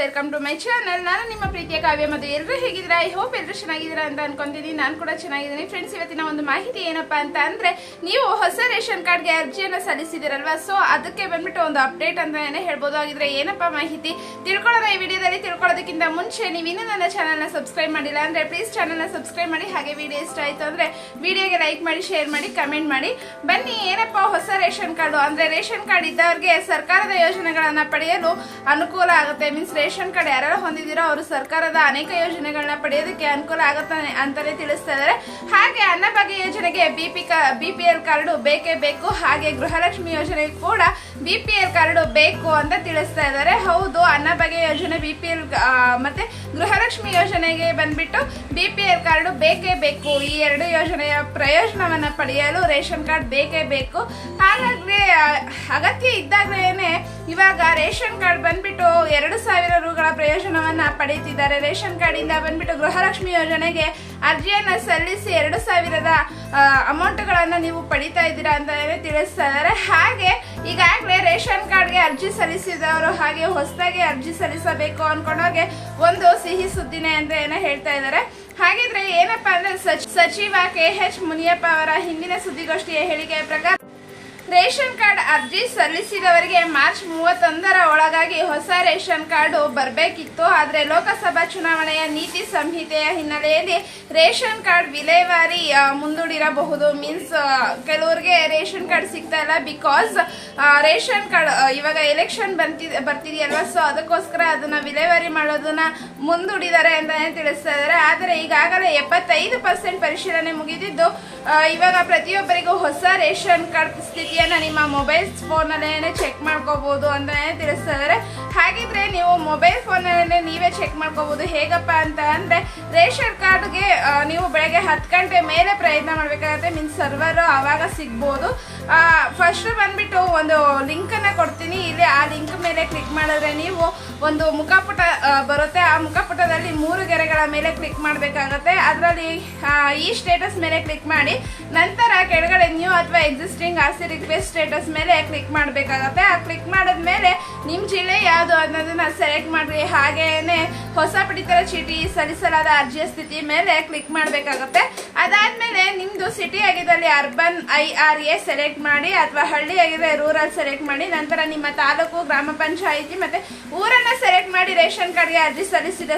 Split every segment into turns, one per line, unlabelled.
Welcome to my channel ನಾನು ನಿಮ್ಮ ಪ್ರೀತಿಯ ಕಾವ್ಯ ಮತ್ತು ಎಲ್ಲರೂ ಹೇಗಿದ್ದೀರಾ? ಐ ಹೋಪ್ ಎಲ್ಲರೂ ಚೆನ್ನಾಗಿದ್ದೀರಾ ಅಂತ ಅನ್ಕೊಂತೀನಿ ನಾನು ಕೂಡ ಚೆನ್ನಾಗಿದ್ದೀನಿ. ಫ್ರೆಂಡ್ಸ್ ಇವತ್ತಿನ ಒಂದು ಮಾಹಿತಿ ಏನಪ್ಪ ಅಂತ ಅಂದರೆ, ನೀವು ಹೊಸ ರೇಷನ್ ಕಾರ್ಡ್ಗೆ ಅರ್ಜಿಯನ್ನು ಸಲ್ಲಿಸಿದಿರಲ್ವಾ ಸೊ ಅದಕ್ಕೆ ಬಂದ್ಬಿಟ್ಟು ಒಂದು ಅಪ್ಡೇಟ್ ಅಂತಲೇ ಹೇಳ್ಬೋದು. ಆಗಿದ್ರೆ ಏನಪ್ಪ ಮಾಹಿತಿ? ತಿಳ್ಕೊಳ್ಳೋಣ ಈ ವಿಡಿಯೋದಲ್ಲಿ. ತಿಳ್ಕೊಳ್ಳೋದಕ್ಕಿಂತ ಮುಂಚೆ ನೀವು ಇನ್ನೂ ನನ್ನ ಚಾನಲ್ನ ಸಬ್ಸ್ಕ್ರೈಬ್ ಮಾಡಿಲ್ಲ ಅಂದರೆ ಪ್ಲೀಸ್ ಚಾನಲ್ನ ಸಬ್ಸ್ಕ್ರೈಬ್ ಮಾಡಿ. ಹಾಗೆ ವಿಡಿಯೋ ಇಷ್ಟ ಆಯಿತು ಅಂದರೆ ವಿಡಿಯೋಗೆ ಲೈಕ್ ಮಾಡಿ ಶೇರ್ ಮಾಡಿ ಕಮೆಂಟ್ ಮಾಡಿ. ಬನ್ನಿ ಏನಪ್ಪ ಹೊಸ ರೇಷನ್ ಕಾರ್ಡು? ಅಂದರೆ ರೇಷನ್ ಕಾರ್ಡ್ ಇದ್ದವ್ರಿಗೆ ಸರ್ಕಾರದ ಯೋಜನೆಗಳನ್ನು ಪಡೆಯಲು ಅನುಕೂಲ ಆಗುತ್ತೆ. ಮೀನ್ಸ್ ರೇಷನ್ ಕಾರ್ಡ್ ಯಾರ್ಯಾರು ಹೊಂದಿದಿರೋ ಅವರು ಸರ್ಕಾರದ ಅನೇಕ ಯೋಜನೆಗಳನ್ನ ಪಡೆಯೋದಕ್ಕೆ ಅನುಕೂಲ ಆಗುತ್ತೆ ಅಂತಲೇ ತಿಳಿಸ್ತಾ ಇದ್ದಾರೆ. ಹಾಗೆ ಅನ್ನಭಾಗ್ಯ ಯೋಜನೆಗೆ ಬಿ ಪಿ ಕಾರ್ಡು ಬೇಕೇ ಬೇಕು. ಹಾಗೆ ಗೃಹಲಕ್ಷ್ಮಿ ಯೋಜನೆಗೆ ಕೂಡ ಬಿ ಪಿ ಎಲ್ ಕಾರ್ಡು ಬೇಕು ಅಂತ ತಿಳಿಸ್ತಾ ಇದ್ದಾರೆ. ಹೌದು ಅನ್ನಭಾಗ್ಯ ಯೋಜನೆ ಬಿ ಪಿ ಎಲ್ ಮತ್ತೆ ಗೃಹಲಕ್ಷ್ಮಿ ಯೋಜನೆಗೆ ಬಂದ್ಬಿಟ್ಟು ಬಿ ಪಿ ಎಲ್ ಕಾರ್ಡು ಬೇಕೇ ಬೇಕು. ಈ ಎರಡು ಯೋಜನೆಯ ಪ್ರಯೋಜನವನ್ನ ಪಡೆಯಲು ರೇಷನ್ ಕಾರ್ಡ್ ಬೇಕೇ ಬೇಕು. ಹಾಗಾಗಿ ಅಗತ್ಯ ಇದ್ದಾಗಲೇ ಇವಾಗ ರೇಷನ್ ಕಾರ್ಡ್ ಬಂದ್ಬಿಟ್ಟು ಎರಡು ಸಾವಿರ ರೂಗಳ ಪ್ರಯೋಜನವನ್ನ ಪಡೆಯುತ್ತಿದ್ದಾರೆ. ರೇಷನ್ ಕಾರ್ಡ್ ಇಂದ ಬಂದ್ಬಿಟ್ಟು ಗೃಹಲಕ್ಷ್ಮಿ ಯೋಜನೆಗೆ ಅರ್ಜಿಯನ್ನ ಸಲ್ಲಿಸಿ ಎರಡು ಸಾವಿರದ ಅಮೌಂಟ್ಗಳನ್ನ ನೀವು ಪಡಿತಾ ಇದ್ದೀರಾ ಅಂತ ತಿಳಿಸ್ತಾ ಇದ್ದಾರೆ ಹಾಗೆ ಈಗಾಗಲೇ ರೇಷನ್ ಕಾರ್ಡ್ಗೆ ಅರ್ಜಿ ಸಲ್ಲಿಸಿದವರು ಹಾಗೆ ಹೊಸದಾಗಿ ಅರ್ಜಿ ಸಲ್ಲಿಸಬೇಕು ಅನ್ಕೊಂಡೋಗೆ ಒಂದು ಸಿಹಿ ಸುದ್ದಿನೇ ಅಂತ ಏನೋ ಹೇಳ್ತಾ ಇದ್ದಾರೆ. ಹಾಗಿದ್ರೆ ಏನಪ್ಪಾ ಅಂದ್ರೆ ಸಚ್- ಸಚಿವ ಕೆ ಎಚ್ ಮುನಿಯಪ್ಪ ಅವರ ಹಿಂದಿನ ಸುದ್ದಿಗೋಷ್ಠಿಯ ಹೇಳಿಕೆ ಪ್ರಕಾರ ರೇಷನ್ ಕಾರ್ಡ್ ಅರ್ಜಿ ಸಲ್ಲಿಸಿದವರಿಗೆ ಮಾರ್ಚ್ ಮೂವತ್ತೊಂದರ ಒಳಗಾಗಿ ಹೊಸ ರೇಷನ್ ಕಾರ್ಡು ಬರಬೇಕಿತ್ತು. ಆದರೆ ಲೋಕಸಭಾ ಚುನಾವಣೆಯ ನೀತಿ ಸಂಹಿತೆಯ ಹಿನ್ನೆಲೆಯಲ್ಲಿ ರೇಷನ್ ಕಾರ್ಡ್ ವಿಲೇವಾರಿ ಮುಂದೂಡಿರಬಹುದು. ಮೀನ್ಸ್ ಕೆಲವರಿಗೆ ರೇಷನ್ ಕಾರ್ಡ್ ಸಿಗ್ತಾ ಇಲ್ಲ ಬಿಕಾಸ್ ರೇಷನ್ ಕಾರ್ಡ್ ಇವಾಗ ಎಲೆಕ್ಷನ್ ಬರ್ತಿದೆ ಬರ್ತಿದೆಯಲ್ವ? ಸೊ ಅದಕ್ಕೋಸ್ಕರ ಅದನ್ನ ವಿಲೇವಾರಿ ಮಾಡೋದನ್ನ ಮುಂದೂಡಿದ್ದಾರೆ ಅಂತಾನೆ ತಿಳಿಸ್ತಾ ಇದ್ದಾರೆ. ಆದರೆ ಈಗಾಗಲೇ ಎಪ್ಪತ್ತೈದು ಪರ್ಸೆಂಟ್ ಪರಿಶೀಲನೆ ಮುಗಿದಿದ್ದು ಇವಾಗ ಪ್ರತಿಯೊಬ್ಬರಿಗೂ ಹೊಸ ರೇಷನ್ ಕಾರ್ಡ್ ಸ್ಥಿತಿಯನ್ನ ನಿಮ್ಮ ಮೊಬೈಲ್ ಫೋನಲ್ಲೇ ಚೆಕ್ ಮಾಡ್ಕೋಬಹುದು ಅಂತಾನೆ ತಿಳಿಸ್ತಾರೆ ಹಾಗಿದ್ರೆ ನೀವು ಮೊಬೈಲ್ ಫೋನಲ್ಲೇ ನೀವೇ ಚೆಕ್ ಮಾಡ್ಕೋಬಹುದು ಹೇಗಪ್ಪ ಅಂತ ಅಂದ್ರೆ, ರೇಷನ್ ಕಾರ್ಡ್ಗೆ ನೀವು ಬೆಳಗ್ಗೆ ಹತ್ತು ಗಂಟೆ ಮೇಲೆ ಪ್ರಯತ್ನ ಮಾಡ್ಬೇಕಾಗತ್ತೆ. ಮೀನ್ಸ್ ಸರ್ವರ್ ಆವಾಗ ಸಿಗ್ಬೋದು. ಫಸ್ಟ್ ಬಂದ್ಬಿಟ್ಟು ಒಂದು ಲಿಂಕ್ ಕೊಡ್ತೀನಿ. ಇಲ್ಲಿ ಆ ಲಿಂಕ್ ಮೇಲೆ ಕ್ಲಿಕ್ ಮಾಡಿದ್ರೆ ನೀವು ಒಂದು ಮುಖಪುಟ ಬರುತ್ತೆ. ಆ ಮುಖಪುಟದಲ್ಲಿ ಮೂರು ಗೆರೆಗಳ ಮೇಲೆ ಕ್ಲಿಕ್ ಮಾಡಬೇಕಾಗತ್ತೆ. ಅದರಲ್ಲಿ ಈ ಸ್ಟೇಟಸ್ ಮೇಲೆ ಕ್ಲಿಕ್ ಮಾಡಿ, ನಂತರ ಕೆಳಗಡೆ ನ್ಯೂ ಅಥವಾ ಎಕ್ಸಿಸ್ಟಿಂಗ್ ಆಸ್ತಿ ರಿಕ್ವೆಸ್ಟ್ ಸ್ಟೇಟಸ್ ಮೇಲೆ ಕ್ಲಿಕ್ ಮಾಡಬೇಕಾಗತ್ತೆ. ಆ ಕ್ಲಿಕ್ ಮಾಡಿದ್ಮೇಲೆ ನಿಮ್ಮ ಜಿಲ್ಲೆ ಯಾವುದು ಅನ್ನೋದನ್ನ ಸೆಲೆಕ್ಟ್ ಮಾಡಿರಿ. ಹಾಗೆಯೇ ಹೊಸ ಪಡಿತರ ಚೀಟಿ ಸಲ್ಲಿಸಲಾದ ಅರ್ಜಿಯ ಸ್ಥಿತಿ ಮೇಲೆ ಕ್ಲಿಕ್ ಮಾಡಬೇಕಾಗುತ್ತೆ. ಅದಾದಮೇಲೆ ನಿಮ್ಮದು ಸಿಟಿ ಆಗಿದ್ದಲ್ಲಿ urban I R A select ಮಾಡಿ, ಅಥವಾ ಹಳ್ಳಿ ಆಗಿದೆ ರೂರಲ್ ಸೆಲೆಕ್ಟ್ ಮಾಡಿ, ನಂತರ ನಿಮ್ಮ ತಾಲೂಕು ಗ್ರಾಮ ಪಂಚಾಯಿತಿ ಮತ್ತೆ ಊರನ್ನ ಸೆಲೆಕ್ಟ್ ಮಾಡಿ ರೇಷನ್ ಕಾರ್ಡ್ಗೆ ಅರ್ಜಿ ಸಲ್ಲಿಸಿದ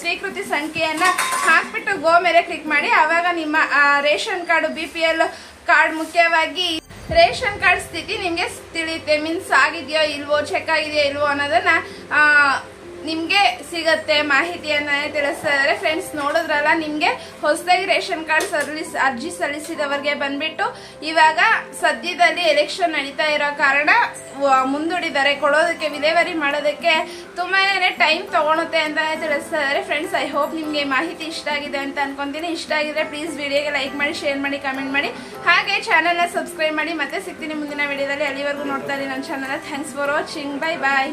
ಸ್ವೀಕೃತಿ ಸಂಖ್ಯೆಯನ್ನ ಹಾಕ್ಬಿಟ್ಟು ಗೋ ಮೇಲೆ ಕ್ಲಿಕ್ ಮಾಡಿ. ಆವಾಗ ನಿಮ್ಮ ration card B P L card ಮುಖ್ಯವಾಗಿ ರೇಷನ್ ಕಾರ್ಡ್ ಸ್ಥಿತಿ ನಿಮ್ಗೆ ತಿಳಿಯುತ್ತೆ. ಮೀನ್ಸ್ ಆಗಿದೆಯೋ ಇಲ್ವೋ ಚೆಕ್ ಆಗಿದೆಯೋ ಇಲ್ವೋ ಅನ್ನೋದನ್ನ ಆ, ನಿಮ್ಗೆ ಸಿಗತ್ತೆ ಮಾಹಿತಿ ತಿಳಿಸ್ತಾ ಇದ್ದಾರೆ ಫ್ರೆಂಡ್ಸ್ ನೋಡಿದ್ರಲ್ಲ, ನಿಮಗೆ ಹೊಸದಾಗಿ ರೇಷನ್ ಕಾರ್ಡ್ ಸಲ್ಲಿಸ್ ಅರ್ಜಿ ಸಲ್ಲಿಸಿದವರಿಗೆ ಬಂದ್ಬಿಟ್ಟು ಇವಾಗ ಸದ್ಯದಲ್ಲಿ ಎಲೆಕ್ಷನ್ ನಡೀತಾ ಇರೋ ಕಾರಣ ಮುಂದೂಡಿದ್ದಾರೆ. ಕೊಡೋದಕ್ಕೆ, ವಿಲೇವರಿ ಮಾಡೋದಕ್ಕೆ ತುಂಬಾನೇ ಟೈಮ್ ತಗೊಳುತ್ತೆ ಅಂತ ತಿಳಿಸ್ತಾ ಫ್ರೆಂಡ್ಸ್ ಐ ಹೋಪ್ ನಿಮಗೆ ಮಾಹಿತಿ ಇಷ್ಟ ಆಗಿದೆ ಅಂತ ಅನ್ಕೊಂತೀನಿ. ಇಷ್ಟ ಆಗಿದ್ರೆ ಪ್ಲೀಸ್ ವಿಡಿಯೋಗೆ ಲೈಕ್ ಮಾಡಿ ಶೇರ್ ಮಾಡಿ ಕಮೆಂಟ್ ಮಾಡಿ. ಹಾಗೆ ಚಾನಲ್ನ ಸಬ್ಸ್ಕ್ರೈಬ್ ಮಾಡಿ. ಮತ್ತೆ ಸಿಗ್ತೀನಿ ಮುಂದಿನ ವಿಡಿಯೋದಲ್ಲಿ ಅಲ್ಲಿವರೆಗೂ ನೋಡ್ತಾ ಇದ್ದೀನಿ ನನ್ನ channel thanks for watching bye bye